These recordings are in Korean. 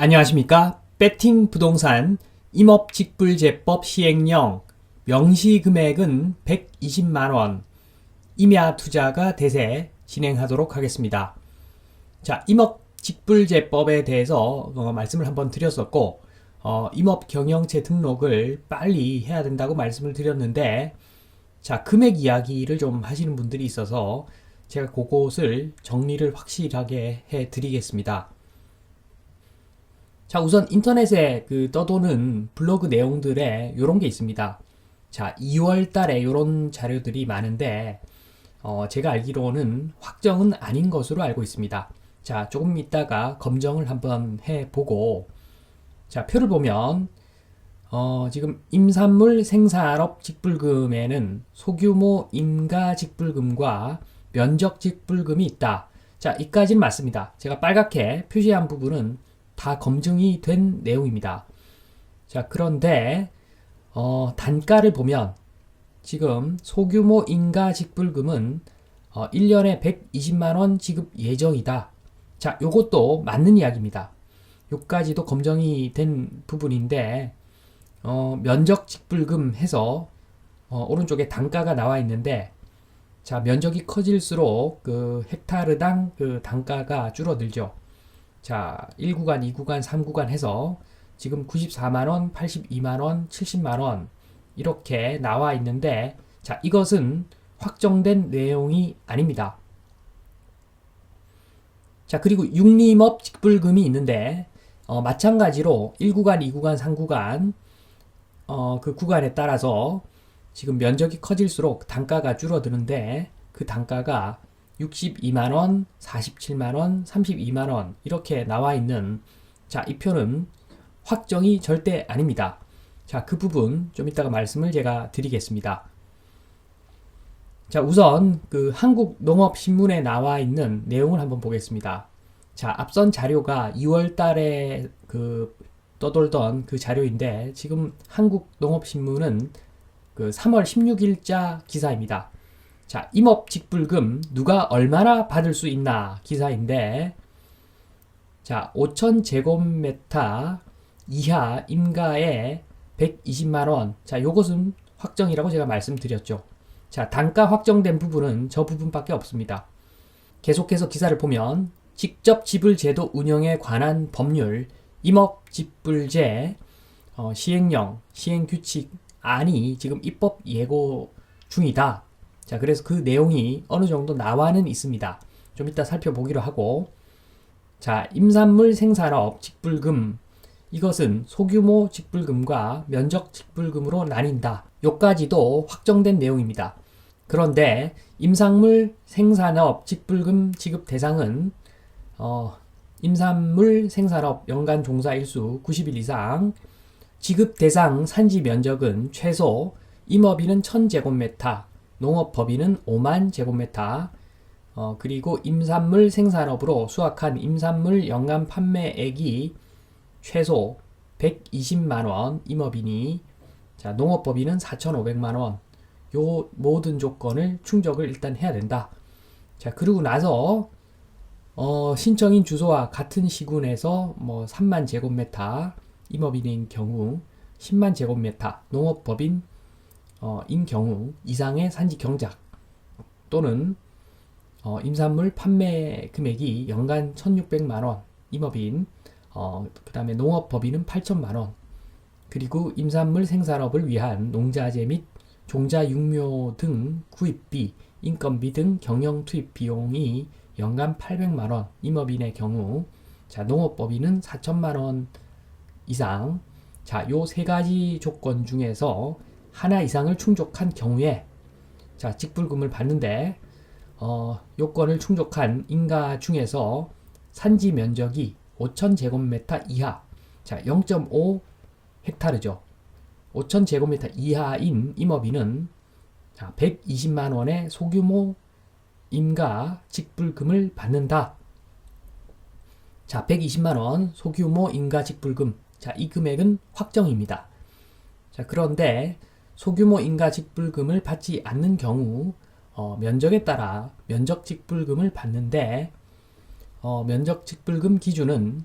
안녕하십니까? 배팅 부동산 임업직불제법 시행령 명시금액은 120만원 임야 투자가 대세 진행하도록 하겠습니다. 자, 임업직불제법에 대해서 어, 말씀을 한번 드렸었고 어, 임업경영체 등록을 빨리 해야 된다고 말씀을 드렸는데 자, 금액 이야기를 좀 하시는 분들이 있어서 제가 그것을 정리를 확실하게 해 드리겠습니다. 자, 우선 인터넷에 그 떠도는 블로그 내용들에 이런 게 있습니다. 자, 2월 달에 이런 자료들이 많은데, 어, 제가 알기로는 확정은 아닌 것으로 알고 있습니다. 자, 조금 있다가 검정을 한번 해보고, 자, 표를 보면, 어, 지금 임산물 생산업 직불금에는 소규모 임가 직불금과 면적 직불금이 있다. 자, 이까지는 맞습니다. 제가 빨갛게 표시한 부분은 다 검증이 된 내용입니다. 자, 그런데, 어, 단가를 보면, 지금 소규모 인가 직불금은, 어, 1년에 120만원 지급 예정이다. 자, 요것도 맞는 이야기입니다. 요까지도 검증이 된 부분인데, 어, 면적 직불금 해서, 어, 오른쪽에 단가가 나와 있는데, 자, 면적이 커질수록 그 헥타르당 그 단가가 줄어들죠. 자, 1구간, 2구간, 3구간 해서 지금 94만원, 82만원, 70만원 이렇게 나와 있는데 자, 이것은 확정된 내용이 아닙니다. 자, 그리고 육림업 직불금이 있는데 어, 마찬가지로 1구간, 2구간, 3구간 어, 그 구간에 따라서 지금 면적이 커질수록 단가가 줄어드는데 그 단가가 62만원, 47만원, 32만원 이렇게 나와 있는 자, 이 표는 확정이 절대 아닙니다. 자, 그 부분 좀 이따가 말씀을 제가 드리겠습니다. 자, 우선 그 한국농업신문에 나와 있는 내용을 한번 보겠습니다. 자, 앞선 자료가 2월 달에 그 떠돌던 그 자료인데 지금 한국농업신문은 그 3월 16일자 기사입니다. 자, 임업 직불금 누가 얼마나 받을 수 있나 기사인데 자, 5천 제곱미터 이하 임가에 120만 원. 자, 요것은 확정이라고 제가 말씀드렸죠. 자, 단가 확정된 부분은 저 부분밖에 없습니다. 계속해서 기사를 보면 직접 지불 제도 운영에 관한 법률 임업직불제 어, 시행령 시행 규칙 안이 지금 입법 예고 중이다. 자, 그래서 그 내용이 어느 정도 나와는 있습니다. 좀 이따 살펴보기로 하고. 자, 임산물 생산업 직불금. 이것은 소규모 직불금과 면적 직불금으로 나뉜다. 요까지도 확정된 내용입니다. 그런데 임산물 생산업 직불금 지급 대상은 어, 임산물 생산업 연간 종사 일수 90일 이상 지급 대상 산지 면적은 최소 임업인은 1000제곱미터, 농업 법인은 5만 제곱미터, 어, 그리고 임산물 생산업으로 수확한 임산물 연간 판매액이 최소 120만원 임업인이 자, 농업법인은 4,500만원 요 모든 조건을 충족을 일단 해야 된다. 자, 그리고 나서 어, 신청인 주소와 같은 시군에서 뭐 3만 제곱미터 임업인인 경우 10만 제곱미터 농업법인 어, 인 경우 이상의 산지 경작 또는 어, 임산물 판매 금액이 연간 1,600만 원 임업인 어, 그 다음에 농업 법인은 8천만 원. 그리고 임산물 생산업을 위한 농자재 및 종자 육묘 등 구입비 인건비 등 경영 투입 비용이 연간 800만 원. 임업인의 경우 자 농업 법인은 4천만 원 이상. 자 요 세 가지 조건 중에서 하나 이상을 충족한 경우에 자 직불금을 받는데 어, 요건을 충족한 인가 중에서 산지 면적이 5천 제곱미터 이하 자 0.5 헥타르죠. 5천 제곱미터 이하인 임업인은 자 120만 원의 소규모 임가 직불금을 받는다. 자 120만 원 소규모 임가 직불금 자 이 금액은 확정입니다. 자 그런데 소규모 인가 직불금을 받지 않는 경우 어, 면적에 따라 면적 직불금을 받는데 어, 면적 직불금 기준은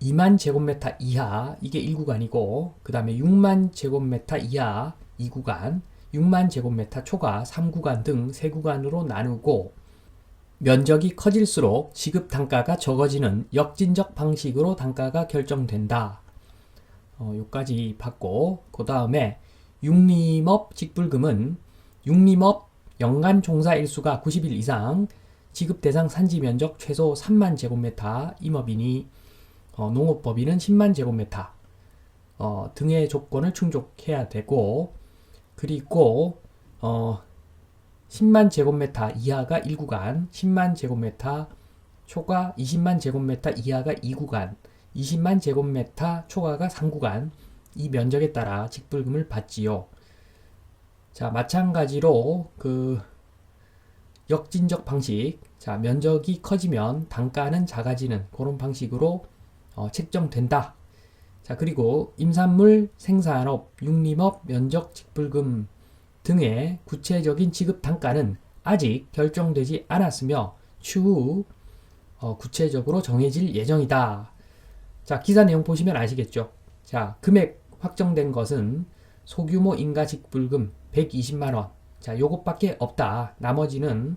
2만 제곱미터 이하 이게 1구간이고 그 다음에 6만 제곱미터 이하 2구간 6만 제곱미터 초과 3구간 등 3구간으로 나누고 면적이 커질수록 지급 단가가 적어지는 역진적 방식으로 단가가 결정된다. 어, 요까지 받고 그 다음에 육림업 직불금은 육림업 연간 종사 일수가 90일 이상 지급 대상 산지 면적 최소 3만 제곱미터 임업인이 어, 농업법인은 10만 제곱미터 어, 등의 조건을 충족해야 되고 그리고 어, 10만 제곱미터 이하가 1구간, 10만 제곱미터 초과 20만 제곱미터 이하가 2구간, 20만 제곱미터 초과가 3구간 이 면적에 따라 직불금을 받지요. 자, 마찬가지로 그 역진적 방식, 자, 면적이 커지면 단가는 작아지는 그런 방식으로 어, 책정된다. 자, 그리고 임산물 생산업, 육림업 면적 직불금 등의 구체적인 지급 단가는 아직 결정되지 않았으며 추후 어, 구체적으로 정해질 예정이다. 자, 기사 내용 보시면 아시겠죠? 자, 금액 확정된 것은 소규모 인가 직 불금 120만 원. 자, 요것밖에 없다. 나머지는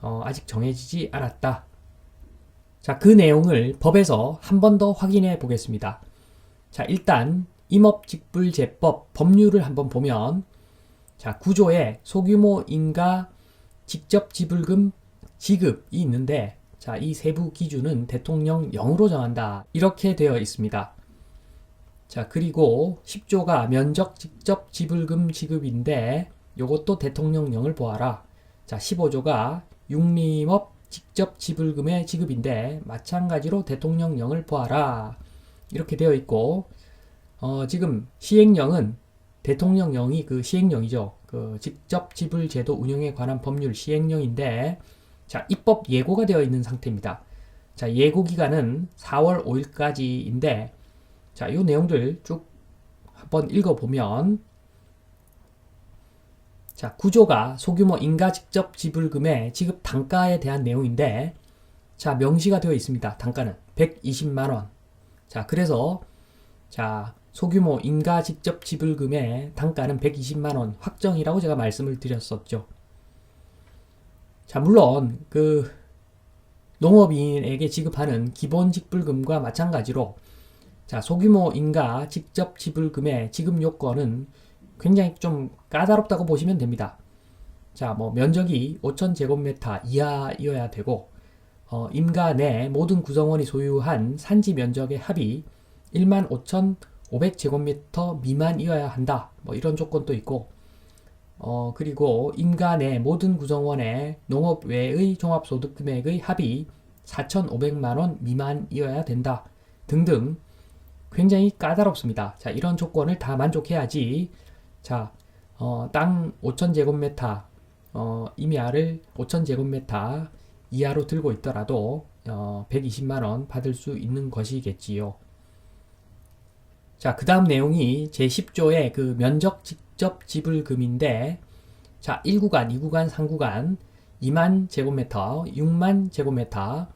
어, 아직 정해지지 않았다. 자, 그 내용을 법에서 한 번 더 확인해 보겠습니다. 자, 일단 임업직불제법 법률을 한번 보면 자, 구조에 소규모 인가 직접 지불금 지급이 있는데 자, 이 세부 기준은 대통령령으로 정한다. 이렇게 되어 있습니다. 자, 그리고 10조가 면적 직접 지불금 지급인데 요것도 대통령령을 보아라. 자, 15조가 육림업 직접 지불금의 지급인데 마찬가지로 대통령령을 보아라. 이렇게 되어 있고 어, 지금 시행령은 대통령령이 그 시행령이죠. 그 직접 지불 제도 운영에 관한 법률 시행령인데 자, 입법 예고가 되어 있는 상태입니다. 자, 예고 기간은 4월 5일까지인데 자, 요 내용들 쭉 한번 읽어 보면 자, 구조가 소규모 인가 직접 지불금의 지급 단가에 대한 내용인데 자, 명시가 되어 있습니다. 단가는 120만 원. 자, 그래서 자, 소규모 인가 직접 지불금의 단가는 120만 원 확정이라고 제가 말씀을 드렸었죠. 자, 물론 그 농업인에게 지급하는 기본 직불금과 마찬가지로 자, 소규모 인가 직접 지불금의 지급 요건은 굉장히 좀 까다롭다고 보시면 됩니다. 자, 뭐 면적이 5,000제곱미터 이하이어야 되고 어, 임가 내 모든 구성원이 소유한 산지 면적의 합이 15,500 제곱미터 미만이어야 한다. 뭐 이런 조건도 있고 어, 그리고 임가 내 모든 구성원의 농업 외의 종합소득 금액의 합이 4,500만 원 미만이어야 된다. 등등 굉장히 까다롭습니다. 자, 이런 조건을 다 만족해야지 자, 어, 땅 5,000제곱미터 어, 임야를 5,000제곱미터 이하로 들고 있더라도 어, 120만 원 받을 수 있는 것이겠지요. 자, 그 다음 내용이 제10조의 그 면적 직접 지불금인데, 자, 1구간, 2구간, 3구간, 2만 제곱미터, 6만 제곱미터,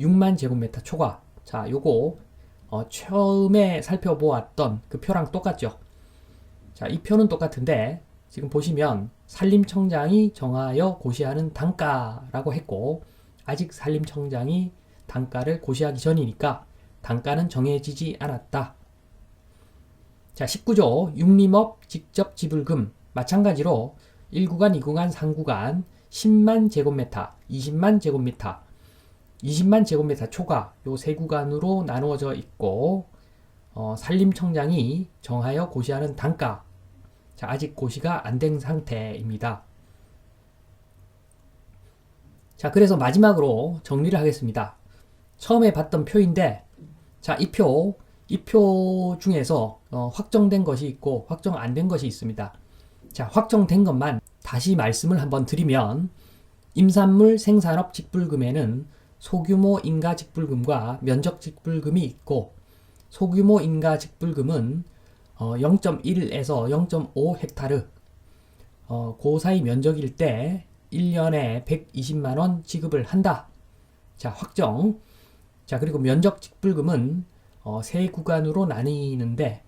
6만 제곱미터 초과. 자, 요거, 어, 처음에 살펴보았던 그 표랑 똑같죠? 자, 이 표는 똑같은데, 지금 보시면 산림청장이 정하여 고시하는 단가라고 했고, 아직 산림청장이 단가를 고시하기 전이니까 단가는 정해지지 않았다. 자, 19조 육림업 직접 지불금 마찬가지로 1구간, 2구간, 3구간 10만 제곱미터, 20만 제곱미터, 20만 제곱미터 초과 요 세 구간으로 나누어져 있고 어, 산림청장이 정하여 고시하는 단가 자, 아직 고시가 안 된 상태입니다. 자, 그래서 마지막으로 정리를 하겠습니다. 처음에 봤던 표인데 자, 이 표, 이 표 중에서 어, 확정된 것이 있고 확정 안 된 것이 있습니다. 자, 확정된 것만 다시 말씀을 한번 드리면 임산물 생산업 직불금에는 소규모 인가 직불금과 면적 직불금이 있고 소규모 인가 직불금은 어, 0.1에서 0.5 헥타르 어, 그 사이 면적일 때 1년에 120만 원 지급을 한다. 자, 확정. 자, 그리고 면적 직불금은 어, 세 구간으로 나뉘는데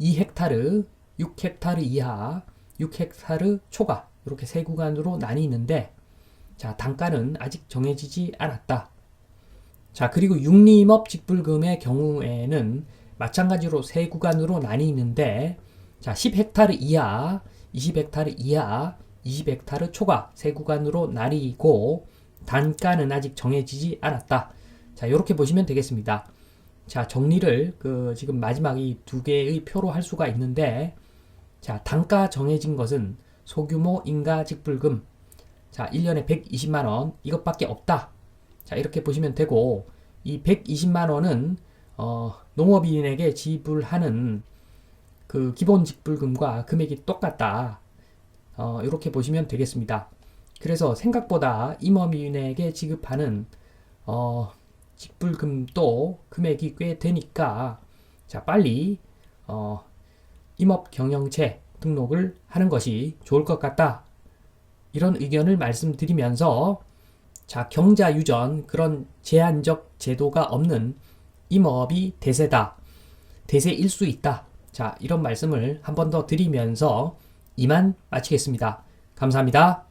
2헥타르, 6헥타르 이하, 6헥타르 초과 이렇게 세 구간으로 나뉘는데 자 단가는 아직 정해지지 않았다. 자 그리고 육림업 직불금의 경우에는 마찬가지로 세 구간으로 나뉘는데 자 10헥타르 이하, 20헥타르 이하, 20헥타르 초과 세 구간으로 나뉘고 단가는 아직 정해지지 않았다. 자 이렇게 보시면 되겠습니다. 자 정리를 그 지금 마지막 이 두 개의 표로 할 수가 있는데 자 단가 정해진 것은 소규모 인가 직불금 자 1년에 120만 원 이것밖에 없다. 자 이렇게 보시면 되고 이 120만 원은 어, 농업인에게 지불하는 그 기본 직불금과 금액이 똑같다. 어, 이렇게 보시면 되겠습니다. 그래서 생각보다 임업인에게 지급하는 어, 직불금도 금액이 꽤 되니까 자 빨리 어, 임업 경영체 등록을 하는 것이 좋을 것 같다. 이런 의견을 말씀드리면서 자 경자 유전 그런 제한적 제도가 없는 임업이 대세다. 대세일 수 있다. 자 이런 말씀을 한 번 더 드리면서 이만 마치겠습니다. 감사합니다.